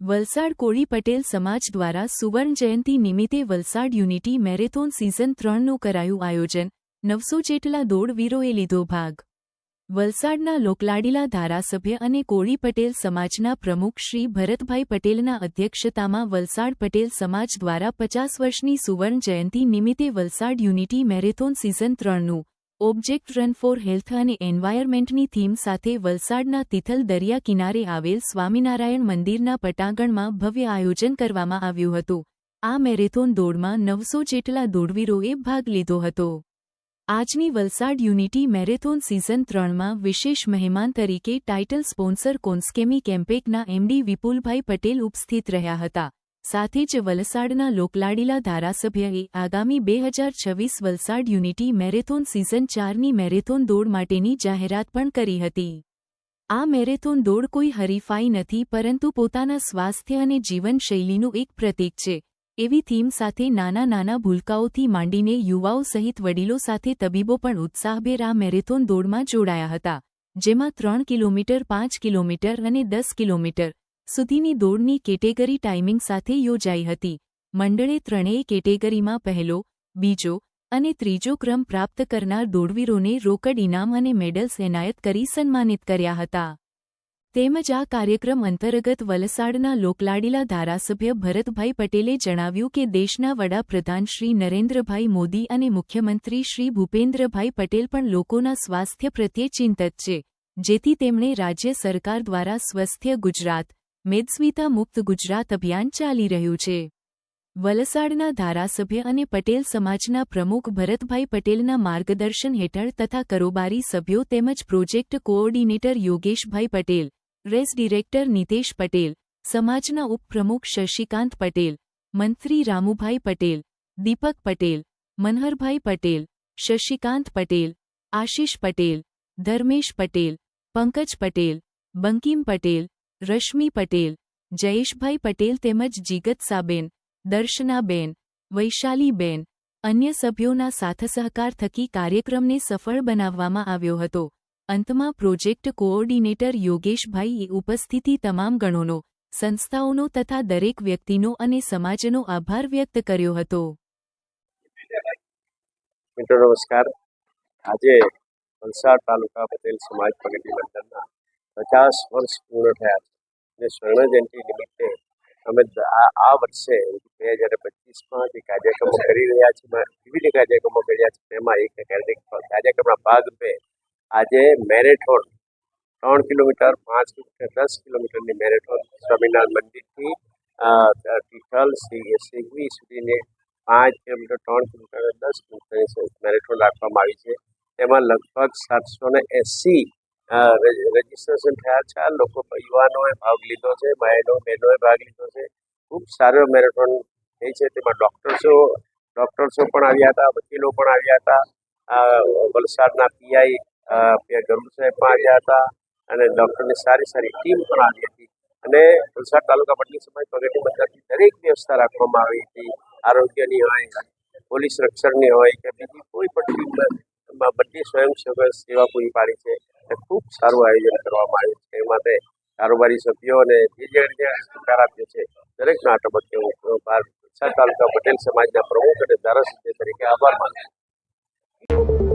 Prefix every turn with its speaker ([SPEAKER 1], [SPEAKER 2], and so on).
[SPEAKER 1] વલસાડ કોળી પટેલ સમાજ દ્વારા સુવર્ણ જયંતિ નિમિત્તે વલસાડ યુનિટી મેરેથોન સિઝન ત્રણનું કરાયું આયોજન. નવસો જેટલા દોડવીરોએ લીધો ભાગ. વલસાડના લોકલાડીલા ધારાસભ્ય અને કોળી પટેલ સમાજના પ્રમુખ શ્રી ભરતભાઈ પટેલના અધ્યક્ષતામાં વલસાડ પટેલ સમાજ દ્વારા પચાસ વર્ષની સુવર્ણ જયંતિ નિમિત્તે વલસાડ યુનિટી મેરેથોન સિઝન ત્રણનું ઓબ્જેક્ટ રન ફોર હેલ્થ અને એન્વાયરમેન્ટની થીમ સાથે વલસાડના તિથલ દરિયા કિનારે આવેલ સ્વામિનારાયણ મંદિરના પટાંગણમાં ભવ્ય આયોજન કરવામાં આવ્યું હતું. આ મેરેથોન દોડમાં નવસો જેટલા દોડવીરોએ ભાગ લીધો હતો. આજની વલસાડ યુનિટી મેરેથોન સિઝન ત્રણમાં વિશેષ મહેમાન તરીકે ટાઇટલ સ્પોન્સર કોન્સ્કેમી કેમ્પેકના એમડી વિપુલભાઈ પટેલ ઉપસ્થિત રહ્યા હતા. સાથે જ વલસાડના લોકલાડીલા ધારાસભ્યએ આગામી બે હજાર છવ્વીસ વલસાડ યુનિટી મેરેથોન સિઝન ચારની મેરેથોન દોડ માટેની જાહેરાત પણ કરી હતી. આ મેરેથોન દોડ કોઈ હરીફાઈ નથી, પરંતુ પોતાના સ્વાસ્થ્ય અને જીવનશૈલીનું એક પ્રતીક છે. એવી થીમ સાથે નાના નાના ભૂલકાઓથી માંડીને યુવાઓ સહિત વડીલો સાથે તબીબો પણ ઉત્સાહભેર આ મેરેથોન દોડમાં જોડાયા હતા, જેમાં ત્રણ કિલોમીટર, પાંચ કિલોમીટર અને દસ કિલોમીટર સુધીની દોડની કેટેગરી ટાઈમિંગ સાથે યોજાઈ હતી. મંડળે ત્રણેય કેટેગરીમાં પહેલો, બીજો અને ત્રીજો ક્રમ પ્રાપ્ત કરનાર દોડવીરોને રોકડ ઇનામ અને મેડલ્સ એનાયત કરી સન્માનિત કર્યા હતા. તેમજ આ કાર્યક્રમ અંતર્ગત વલસાડના લોકલાડીલા ધારાસભ્ય ભરતભાઈ પટેલે જણાવ્યું કે દેશના વડાપ્રધાન શ્રી નરેન્દ્રભાઈ મોદી અને મુખ્યમંત્રી શ્રી ભૂપેન્દ્રભાઈ પટેલ પણ લોકોના સ્વાસ્થ્ય પ્રત્યે ચિંતત છે, જેથી તેમણે રાજ્ય સરકાર દ્વારા સ્વસ્થ્ય ગુજરાત મેદસ્વીતા મુક્ત ગુજરાત અભિયાન ચાલી રહ્યું છે. વલસાડના ધારાસભ્ય અને પટેલ સમાજના પ્રમુખ ભરતભાઈ પટેલના માર્ગદર્શન હેઠળ તથા કારોબારી સભ્યો તેમજ project coordinator Yogeshbhai Patel, race director Nitesh Patel, સમાજના ઉપપ્રમુખ શશિકાંત પટેલ, મંત્રી રામુભાઈ પટેલ, દીપક પટેલ, મનહરભાઈ પટેલ, શશિકાંત પટેલ, આશિષ પટેલ, ધર્મેશ પટેલ, પંકજ પટેલ, બંકિમ પટેલ રશ્મિ પટેલ, જયેશભાઈ પટેલ તેમજ જીગતસાબેન દર્શનાબેન વૈશાલીબેન અન્ય સભ્યોના સાથસહકાર થકી કાર્યક્રમને સફળ બનાવવામાં આવ્યો હતો. અંતમાં પ્રોજેક્ટ કોઓર્ડિનેટર યોગેશભાઈએ ઉપસ્થિતિ તમામ ગણોનો, સંસ્થાઓનો તથા દરેક વ્યક્તિનો અને સમાજનો આભાર વ્યક્ત કર્યો હતો.
[SPEAKER 2] મિત્રો નમસ્કાર. આજે વલસાડ તાલુકા પટેલ સમાજ પ્રગતિ મંડળના પચાસ વર્ષ પૂર્ણ થયા છે. અને સ્વર્ણ જયંતિ નિમિત્તે અમે આ વર્ષે બે હજાર પચીસમાં જે કાર્યક્રમો કરી રહ્યા છીએ વિવિધ કાર્યક્રમો કર્યા છે તેમાં એક કાર્યક્રમ કાર્યક્રમના ભાગરૂપે આજે મેરેથોન ત્રણ કિલોમીટર, પાંચ કિલોમીટર, દસ કિલોમીટરની મેરેથોન સ્વામિનારાયણ મંદિરથી તિથલ સિગવી સુધીને પાંચ કિલોમીટર, ત્રણ કિલોમીટર દસ કિલોમીટરની મેરેથોન રાખવામાં આવી છે. તેમાં લગભગ સાતસો ને એંસી રજીસ્ટ્રેશન થયા છે. લોકો યુવાનોએ ભાગ લીધો છે બહેનો બહેનોએ ભાગ લીધો છે. ખૂબ સારો મેરેથોન થઈ છે. તેમાં ડૉક્ટર્સો ડૉક્ટર્સો પણ આવ્યા હતા, વકીલો પણ આવ્યા હતા. વલસાડના પીઆઈ ગરુડ સાહેબ પણ આવ્યા હતા અને ડૉક્ટરની સારી સારી ટીમ પણ આવી હતી. અને વલસાડ તાલુકા પટેલ સમાજ પ્રગતિ મંડળની દરેક વ્યવસ્થા રાખવામાં આવી હતી. આરોગ્યની હોય, પોલીસ રક્ષણની હોય કે બીજી કોઈ પણ ટીમ બધી સ્વયંસેવક સેવા પૂરી પાડી છે. અને ખૂબ સારું આયોજન કરવામાં આવ્યું છે એ માટે કારોબારી સભ્યો અને જે સહકાર આપ્યો છે દરેકના આ તબક્કે હું તાલુકા પટેલ સમાજના પ્રમુખ અને ધારાસભ્ય તરીકે આભાર માનું છું.